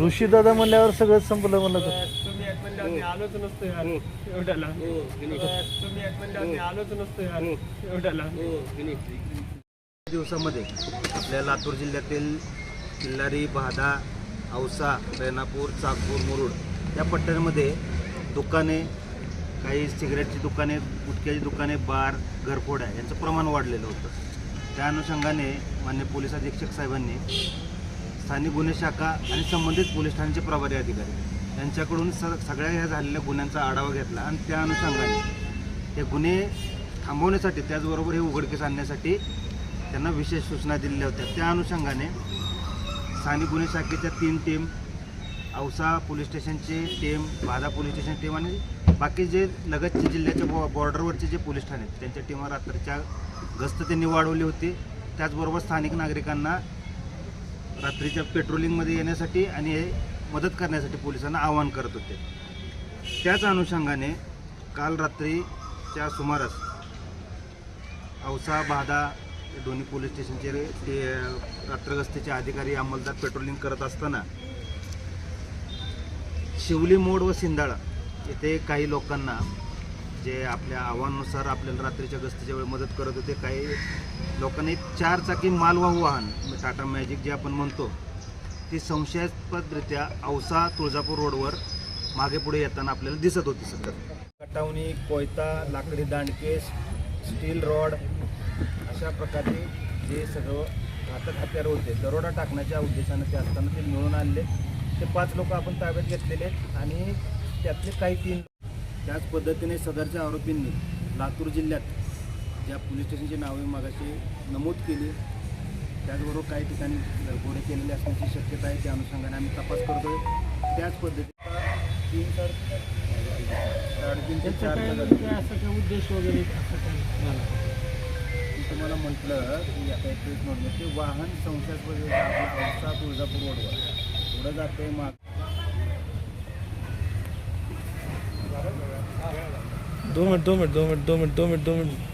ऋषी दादा म्हणल्यावर सगळं संपलं म्हणलं तर. तुम्ही एक म्हणल्यावर मी आलोच नसतो यार एवढ्याला. तुम्ही एक म्हणल्यावर मी आलोच नसतो यार एवढ्याला. दिवसामध्ये आपल्या लातूर जिल्ह्यातील किल्लारी बहादा औसा रेणापूर चाकूर मुरुड या पट्ट्यांमध्ये दुकाने काही सिगरेटची दुकाने गुटख्याची दुकाने बार घरफोड्या यांचं प्रमाण वाढलेलं होतं. त्या अनुषंगाने मान्य पोलीस अधीक्षक साहेबांनी स्थानिक गुन्हे शाखा आणि संबंधित पोलीस ठाण्याचे प्रभारी अधिकारी. यांच्याकडून स सगळ्या ह्या झालेल्या गुन्ह्यांचा आढावा घेतला आणि त्या अनुषंगाने हे गुन्हे थांबवण्यासाठी त्याचबरोबर हे उघडकीस आणण्यासाठी त्यांना विशेष सूचना दिलेल्या होत्या. त्या अनुषंगाने स्थानिक गुन्हे शाखेच्या तीन टीम औसा पोलीस स्टेशनचे टीम बाधा पोलीस स्टेशन टीम आणि बाकी जे लगतचे जिल्ह्याच्या बॉ बॉर्डरवरचे जे पोलीस ठाणे आहेत त्यांच्या टीमा रात्रीच्या गस्त त्यांनी वाढवली होती. त्याचबरोबर स्थानिक नागरिकांना रात्रीच्या पेट्रोलिंगमध्ये येण्यासाठी आणि हे मदत करण्यासाठी पोलिसांना आवाहन करत होते. त्याच अनुषंगाने काल रात्रीच्या सुमारास औसा बाधा दोन्ही पोलीस स्टेशनचे रे- ते रात्रगस्तीचे अधिकारी अंमलदार पेट्रोलिंग करत असताना शिवली मोड व सिंदाळा येथे काही लोकांना जे आपल्या आव्हानानुसार आपल्याला रात्रीच्या गस्तीच्या वेळी मदत करत होते काही लोकांनी चार चाकी मालवाहू वाहन म्हणजे टाटा मॅजिक जे आपण म्हणतो ती संशयास्पदरित्या औसा तुळजापूर रोडवर मागे पुढे येताना आपल्याला दिसत होती सतत कटावणी कोयता लाकडी दांडकेस स्टील रॉड अशा प्रकारे जे सगळं घातक हत्यार होते दरोडा टाकण्याच्या उद्देशाने ते असताना ते मिळून आणले. ते पाच लोक आपण ताब्यात घेतलेले आणि त्यातले काही तीन त्याच पद्धतीने सदरच्या आरोपींनी लातूर जिल्ह्यात ज्या पोलीस स्टेशनची नावे मागाशी नमूद केली त्याचबरोबर काही ठिकाणी घरफोडे केलेले असण्याची शक्यता आहे त्या अनुषंगाने आम्ही तपास करतोय. त्याच पद्धतीचा तीन तर साडेतीन ते चार जणांचा असं काय उद्देश वगैरे मी तुम्हाला म्हटलं की आता एक ट्रेस नोंदलं ते वाहन संशयास्पद आपला तुळजापूर रोडवर पुढं जाते माग 2 minute 2 minute 2 minute 2 minute 2 minute 2 minute.